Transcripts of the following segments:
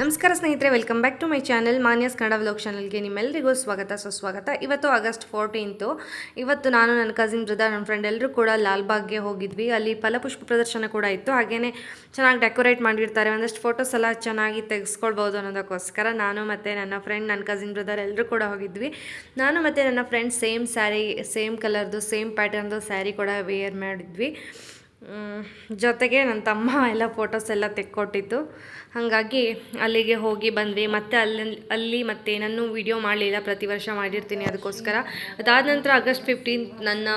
ನಮಸ್ಕಾರ ಸ್ನೇಹಿತರೆ welcome back to my channel Manya's Kannada vlog ಚಾನಲ್ಗೆ ನಿಮ್ಮೆಲ್ಲರಿಗೂ ಸ್ವಾಗತ, ಸುಸ್ವಾಗತ. ಇವತ್ತು ಆಗಸ್ಟ್ ಫೋರ್ಟೀನ್ತು ಇವತ್ತು ನಾನು, ನನ್ನ ಕಸಿನ್ ಜೊತೆ ನನ್ನ ಫ್ರೆಂಡ್ ಎಲ್ಲರೂ ಕೂಡ ಲಾಲ್ಬಾಗ್ಗೆ ಹೋಗಿದ್ವಿ. ಅಲ್ಲಿ ಫಲಪುಷ್ಪ ಪ್ರದರ್ಶನ ಕೂಡ ಇತ್ತು. ಹಾಗೆಯೇ ಚೆನ್ನಾಗಿ ಡೆಕೋರೇಟ್ ಮಾಡಿರ್ತಾರೆ. ಒಂದಷ್ಟು ಫೋಟೋಸ್ ಎಲ್ಲ ಚೆನ್ನಾಗಿ ತೆಗೆಸ್ಕೊಳ್ಬೋದು ಅನ್ನೋದಕ್ಕೋಸ್ಕರ ನಾನು ಮತ್ತು ನನ್ನ ಫ್ರೆಂಡ್ ನನ್ನ ಕಸಿನ್ ಬ್ರದರ್ ಎಲ್ಲರೂ ಕೂಡ ಹೋಗಿದ್ವಿ. ನಾನು ಮತ್ತು ನನ್ನ ಫ್ರೆಂಡ್ ಸೇಮ್ ಸ್ಯಾರಿ ಸೇಮ್ ಕಲರ್ದು ಸೇಮ್ ಪ್ಯಾಟರ್ನ್ದು ಸ್ಯಾರಿ ಕೂಡ ವೇರ್ ಮಾಡಿದ್ವಿ. ಜೊತೆಗೆ ನನ್ನ ತಮ್ಮ ಎಲ್ಲ ಫೋಟೋಸ್ ಎಲ್ಲ ತೆಕ್ಕೊಟ್ಟಿತ್ತು ಹಾಗಾಗಿ ಅಲ್ಲಿಗೆ ಹೋಗಿ ಬಂದ್ವಿ. ಮತ್ತು ಅಲ್ಲಿ ಅಲ್ಲಿ ಮತ್ತೇನನ್ನೂ ವಿಡಿಯೋ ಮಾಡಲಿಲ್ಲ. ಪ್ರತಿ ವರ್ಷ ಮಾಡಿರ್ತೀನಿ ಅದಕ್ಕೋಸ್ಕರ. ಅದಾದ ನಂತರ ಆಗಸ್ಟ್ ಫಿಫ್ಟೀನ್ ನನ್ನ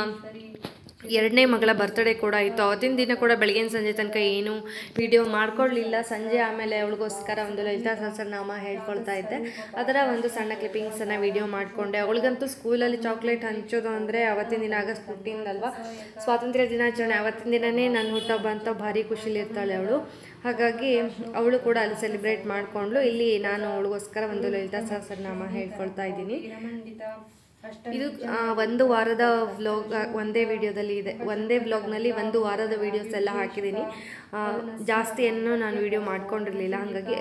ಎರಡನೇ ಮಗಳ ಬರ್ತ್ಡೇ ಕೂಡ ಇತ್ತು. ಅವತ್ತಿನ ದಿನ ಕೂಡ ಬೆಳಗಿನ ಸಂಜೆ ತನಕ ಏನು ವಿಡಿಯೋ ಮಾಡ್ಕೊಳ್ಳಿಲ್ಲ ಸಂಜೆ ಆಮೇಲೆ ಅವಳಿಗೋಸ್ಕರ ಒಂದು ಲಲಿತಾ ಸಹಸ್ರನಾಮ ಹೇಳ್ಕೊಳ್ತಾ ಇದ್ದೆ. ಅದರ ಒಂದು ಸಣ್ಣ ಕ್ಲಿಪ್ಪಿಂಗ್ಸನ್ನು ವಿಡಿಯೋ ಮಾಡಿಕೊಂಡೆ. ಅವಳಿಗಂತೂ ಸ್ಕೂಲಲ್ಲಿ ಚಾಕ್ಲೇಟ್ ಹಂಚೋದು ಅಂದರೆ ಅವತ್ತಿನ ದಿನ ಆಗಸ್ಟ್ ಫಿಫ್ಟೀನ್ ಅಲ್ವಾ ಸ್ವಾತಂತ್ರ್ಯ ದಿನಾಚರಣೆ, ಅವತ್ತಿನ ದಿನವೇ ನನ್ನ ಹುಟ್ಟಹಬ್ಬ ಅಂತ ಭಾರಿ ಖುಷಿಲಿರ್ತಾಳೆ ಅವಳು. ಹಾಗಾಗಿ ಅವಳು ಕೂಡ ಅಲ್ಲಿ ಸೆಲೆಬ್ರೇಟ್ ಮಾಡಿಕೊಂಡ್ಲು ಇಲ್ಲಿ ನಾನು ಅವಳಿಗೋಸ್ಕರ ಒಂದು ಲಲಿತಾ ಸಹಸ್ರನಾಮ ಹೇಳ್ಕೊಳ್ತಾ ಇದ್ದೀನಿ. ಇದು ಒಂದು ವಾರದ ವ್ಲಾಗ್ ಒಂದೇ ವಿಡಿಯೋದಲ್ಲಿ ಇದೆ. ಒಂದೇ ವ್ಲಾಗ್ನಲ್ಲಿ ಒಂದು ವಾರದ ವೀಡಿಯೋಸ್ ಎಲ್ಲ ಹಾಕಿದ್ದೀನಿ. ಜಾಸ್ತಿಯನ್ನು ಜಾಸ್ತಿ ಏನು ನಾನು ವಿಡಿಯೋ ಮಾಡ್ಕೊಂಡಿರಲಿಲ್ಲ. ಹಾಗಾಗಿ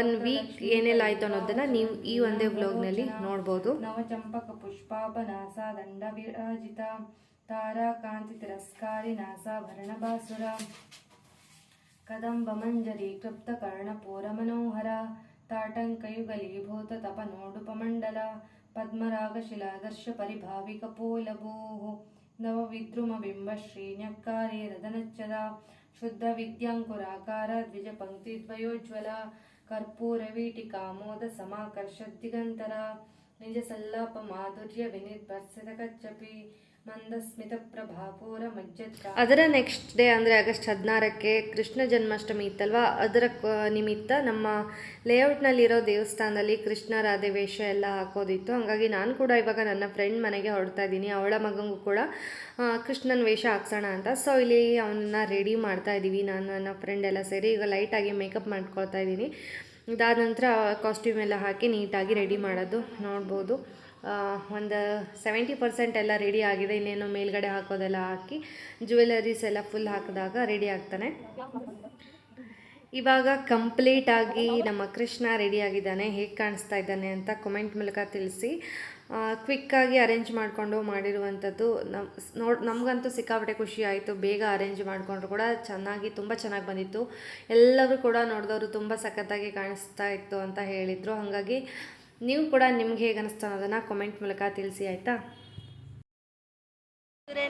ಒನ್ ವೀಕ್ ಏನೆಲ್ಲ ಆಯಿತು ಅನ್ನೋದನ್ನು ನೀವು ಈ ಒಂದೇ ವ್ಲಾಗ್ನಲ್ಲಿ ನೋಡ್ಬೋದು. ನವಚಂಪಕ ಪುಷ್ಪಾಪನಾಸ ದಂಡ ವಿರಾಜಿತ ತಾರಾ ಕಾಂತಿ ತಿರಸ್ಕಾರಿ ನಾಸ ಬಾಸುರ ಕದಂಬ ಮಂಜರಿ ಕ್ಲುಪ್ತ ಕರ್ಣಪೂರ ಮನೋಹರ ತಾಟಂಕಯುಗಲೀಭೂತ ತಪ पद्मरागशिलादर्शपरिभाविकपोलभोः नवविद्रुमबिम्बश्रीण्यकारे रदनच्छदा शुद्धविद्याङ्कुराकार द्विजपङ्क्तिद्वयोज्ज्वला कर्पूरवीटिकामोदसमाकर्षद्दिगन्तरा निजसल्लापमाधुर्यविनिर्भर्सितकच्चपि ಅದರ ನೆಕ್ಸ್ಟ್ ಡೇ ಅಂದರೆ ಆಗಸ್ಟ್ ಹದಿನಾರಕ್ಕೆ ಕೃಷ್ಣ ಜನ್ಮಾಷ್ಟಮಿ ಇತ್ತಲ್ವ? ಅದರ ನಿಮಿತ್ತ ನಮ್ಮ ಲೇಔಟ್ನಲ್ಲಿರೋ ದೇವಸ್ಥಾನದಲ್ಲಿ ಕೃಷ್ಣ ರಾಧೆ ವೇಷ ಎಲ್ಲ ಹಾಕೋದಿತ್ತು. ಹಾಗಾಗಿ ನಾನು ಕೂಡ ಇವಾಗ ನನ್ನ ಫ್ರೆಂಡ್ ಮನೆಗೆ ಹೊರಡ್ತಾ ಇದ್ದೀನಿ. ಅವಳ ಮಗಂಗೂ ಕೂಡ ಕೃಷ್ಣನ ವೇಷ ಹಾಕ್ಸೋಣ ಅಂತ. ಸೊ ಇಲ್ಲಿ ಅವನ್ನ ರೆಡಿ ಮಾಡ್ತಾ ಇದ್ದೀವಿ. ನಾನು ನನ್ನ ಫ್ರೆಂಡ್ ಎಲ್ಲ ಸೇರಿ ಈಗ ಲೈಟಾಗಿ ಮೇಕಪ್ ಮಾಡ್ಕೊಳ್ತಾ ಇದ್ದೀನಿ. ಇದಾದ ನಂತರ ಕಾಸ್ಟ್ಯೂಮ್ ಎಲ್ಲ ಹಾಕಿ ನೀಟಾಗಿ ರೆಡಿ ಮಾಡೋದು ನೋಡ್ಬೋದು. ಒಂದು ಸೆವೆಂಟಿ ಪರ್ಸೆಂಟ್ ಎಲ್ಲ ರೆಡಿ ಆಗಿದೆ. ಇನ್ನೇನು ಮೇಲ್ಗಡೆ ಹಾಕೋದೆಲ್ಲ ಹಾಕಿ ಜ್ಯುವೆಲರೀಸ್ ಎಲ್ಲ ಫುಲ್ ಹಾಕಿದಾಗ ರೆಡಿ ಆಗ್ತಾನೆ. ಇವಾಗ ಕಂಪ್ಲೀಟಾಗಿ ನಮ್ಮ ಕೃಷ್ಣ ರೆಡಿ ಆಗಿದ್ದಾನೆ. ಹೇಗೆ ಕಾಣಿಸ್ತಾ ಇದ್ದಾನೆ ಅಂತ ಕಮೆಂಟ್ ಮೂಲಕ ತಿಳಿಸಿ. ಕ್ವಿಕ್ಕಾಗಿ ಅರೇಂಜ್ ಮಾಡಿಕೊಂಡು ಮಾಡಿರುವಂಥದ್ದು ನಮ್ಮ ನೋಡಿ, ನಮಗಂತೂ ಸಿಕ್ಕಾಪಟ್ಟೆ ಖುಷಿ ಆಯಿತು. ಬೇಗ ಅರೇಂಜ್ ಮಾಡಿಕೊಂಡ್ರು ಕೂಡ ಚೆನ್ನಾಗಿ, ತುಂಬ ಚೆನ್ನಾಗಿ ಬಂದಿತ್ತು. ಎಲ್ಲರೂ ಕೂಡ ನೋಡಿದವರು ತುಂಬ ಸಖತ್ತಾಗಿ ಕಾಣಿಸ್ತಾ ಇತ್ತು ಅಂತ ಹೇಳಿದರು. ಹಾಗಾಗಿ ನೀವು ಕೂಡ ನಿಮ್ಗೆ ಹೇಗೆ ಅನಿಸ್ತಾ ಅನ್ನೋದನ್ನು ಕಮೆಂಟ್ ಮೂಲಕ ತಿಳಿಸಿ, ಆಯಿತಾ?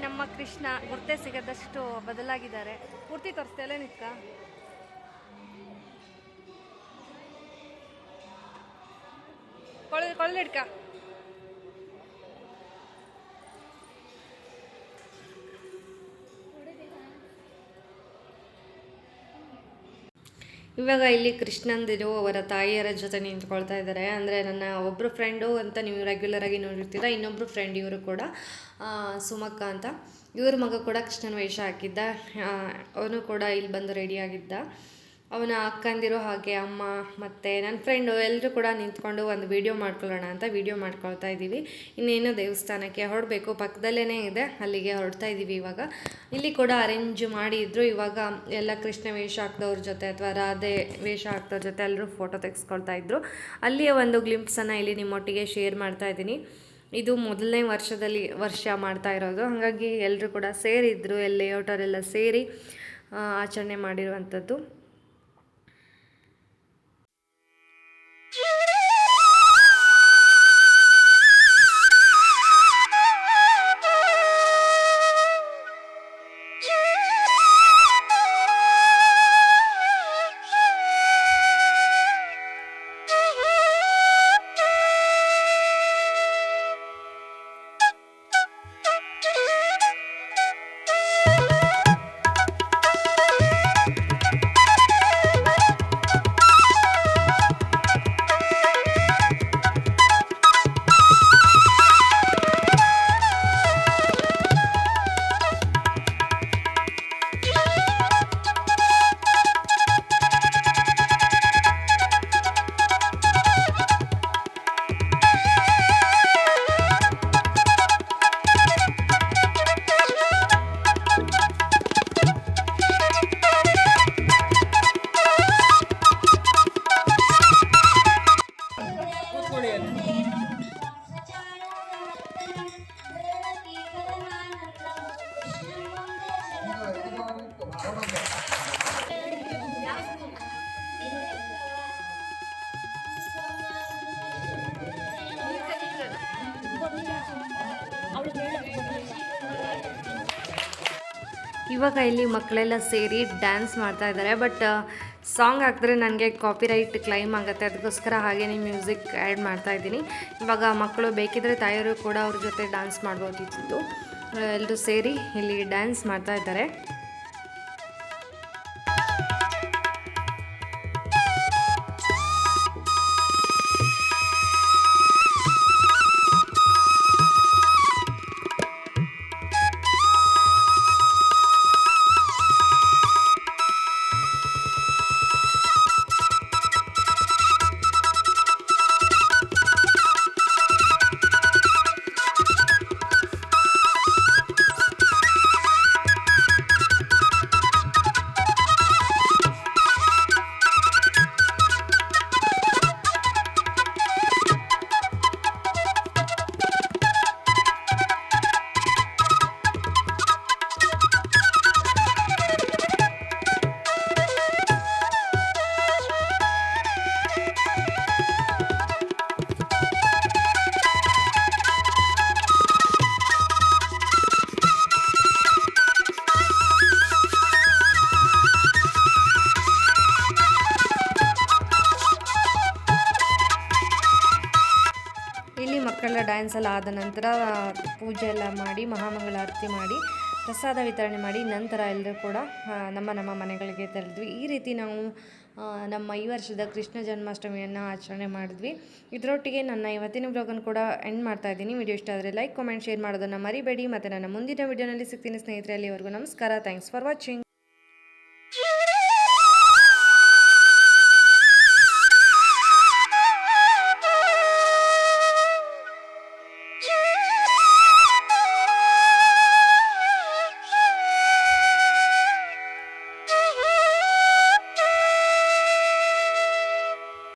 ನಮ್ಮ ಕೃಷ್ಣ ಗುರ್ತೆ ಸಿಗದಷ್ಟು ಬದಲಾಗಿದ್ದಾರೆ. ಪೂರ್ತಿ ತೋರಿಸ್ತೇಲೆ ನಿತ್ಕ? ಕೊಳ ಕೊಳ್ಳಿಡ್ಕ ಇವಾಗ ಇಲ್ಲಿ ಕೃಷ್ಣಂದಿರು ಅವರ ತಾಯಿಯರ ಜೊತೆ ನಿಂತ್ಕೊಳ್ತಾ ಇದ್ದಾರೆ. ಅಂದರೆ ನನ್ನ ಒಬ್ಬರು ಫ್ರೆಂಡು ಅಂತ ನೀವು ರೆಗ್ಯುಲರಾಗಿ ನೋಡಿರ್ತೀರ ಇನ್ನೊಬ್ಬರು ಫ್ರೆಂಡ್ ಇವರು ಕೂಡ ಸುಮಕ್ಕ ಅಂತ. ಇವ್ರ ಮಗ ಕೂಡ ಕೃಷ್ಣನ ವೇಷ ಹಾಕಿದ್ದ ಅವನು ಕೂಡ ಇಲ್ಲಿ ಬಂದು ರೆಡಿ ಆಗಿದ್ದ. ಅವನ ಅಕ್ಕಂದಿರು ಹಾಗೆ ಅಮ್ಮ ಮತ್ತು ನನ್ನ ಫ್ರೆಂಡು ಎಲ್ಲರೂ ಕೂಡ ನಿಂತ್ಕೊಂಡು ಒಂದು ವೀಡಿಯೋ ಮಾಡ್ಕೊಳ್ಳೋಣ ಅಂತ ವೀಡಿಯೋ ಮಾಡ್ಕೊಳ್ತಾ ಇದ್ದೀವಿ. ಇನ್ನೇನು ದೇವಸ್ಥಾನಕ್ಕೆ ಹೊರಡಬೇಕು. ಪಕ್ಕದಲ್ಲೇ ಇದೆ. ಅಲ್ಲಿಗೆ ಹೊರಡ್ತಾ ಇದ್ದೀವಿ ಇವಾಗ. ಇಲ್ಲಿ ಕೂಡ ಅರೇಂಜ್ ಮಾಡಿದ್ರು ಇವಾಗ ಎಲ್ಲ ಕೃಷ್ಣ ವೇಷ ಹಾಕ್ದವ್ರ ಜೊತೆ ಅಥವಾ ರಾಧೆ ವೇಷ ಹಾಕ್ದವ್ರ ಜೊತೆ ಎಲ್ಲರೂ ಫೋಟೋ ತೆಗೆಸ್ಕೊಳ್ತಾ ಇದ್ರು. ಅಲ್ಲಿಯ ಒಂದು ಗ್ಲಿಂಪ್ಸನ್ನು ಇಲ್ಲಿ ನಿಮ್ಮೊಟ್ಟಿಗೆ ಶೇರ್ ಮಾಡ್ತಾ ಇದ್ದೀನಿ. ಇದು ಮೊದಲನೇ ವರ್ಷದಲ್ಲಿ ವರ್ಷ ಮಾಡ್ತಾ ಇರೋದು. ಹಾಗಾಗಿ ಎಲ್ಲರೂ ಕೂಡ ಸೇರಿದ್ರು. ಎಲ್ಲ ಲೇಔಟವರೆಲ್ಲ ಸೇರಿ ಆಚರಣೆ ಮಾಡಿರುವಂಥದ್ದು. ಇವಾಗ ಇಲ್ಲಿ ಮಕ್ಕಳೆಲ್ಲ ಸೇರಿ ಡ್ಯಾನ್ಸ್ ಮಾಡ್ತಾ ಇದ್ದಾರೆ ಬಟ್ ಸಾಂಗ್ ಹಾಕಿದ್ರೆ ನನಗೆ ಕಾಪಿರೈಟ್ ಕ್ಲೈಮ್ ಆಗುತ್ತೆ. ಅದಕ್ಕೋಸ್ಕರ ಹಾಗೇನೇ ಮ್ಯೂಸಿಕ್ ಆ್ಯಡ್ ಮಾಡ್ತಾ ಇದ್ದೀನಿ. ಇವಾಗ ಮಕ್ಕಳು ಬೇಕಿದ್ರೆ ತಾಯಿಯವರು ಕೂಡ ಅವ್ರ ಜೊತೆ ಡ್ಯಾನ್ಸ್ ಮಾಡ್ಬೋದಿತ್ತು ಎಲ್ಲರೂ ಸೇರಿ ಇಲ್ಲಿ ಡ್ಯಾನ್ಸ್ ಮಾಡ್ತಾ ಇದ್ದಾರೆ. ಇಲ್ಲಿ ಮಕ್ಕಳ ಡ್ಯಾನ್ಸ್ ಎಲ್ಲ ಆದ ನಂತರ ಪೂಜೆ ಎಲ್ಲ ಮಾಡಿ ಮಹಾಮಂಗಳಾರತಿ ಮಾಡಿ, ಪ್ರಸಾದ ವಿತರಣೆ ಮಾಡಿ, ನಂತರ ಎಲ್ಲರೂ ಕೂಡ ನಮ್ಮ ನಮ್ಮ ಮನೆಗಳಿಗೆ ತೆರಳಿದ್ವಿ. ಈ ರೀತಿ ನಾವು ನಮ್ಮ ಈ ವರ್ಷದ ಕೃಷ್ಣ ಜನ್ಮಾಷ್ಟಮಿಯನ್ನು ಆಚರಣೆ ಮಾಡಿದ್ವಿ. ಇದರೊಟ್ಟಿಗೆ ನನ್ನ ಇವತ್ತಿನ ಬ್ಲಾಗನ್ನು ಕೂಡ ಎಂಡ್ ಮಾಡ್ತಾ ಇದ್ದೀನಿ. ವಿಡಿಯೋ ಇಷ್ಟ ಆದರೆ ಲೈಕ್ ಕಮೆಂಟ್ ಶೇರ್ ಮಾಡೋದನ್ನು ಮರಿಬೇಡಿ. ಮತ್ತು ನನ್ನ ಮುಂದಿನ ವಿಡಿಯೋನಲ್ಲಿ ಸಿಗ್ತೀನಿ ಸ್ನೇಹಿತರೆ, ಅಲ್ಲಿವರೆಗೂ ನಮಸ್ಕಾರ. Thanks for watching